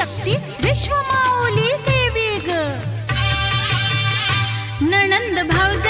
शक्ती विश्व माऊली देवी ग. नणंद भाऊ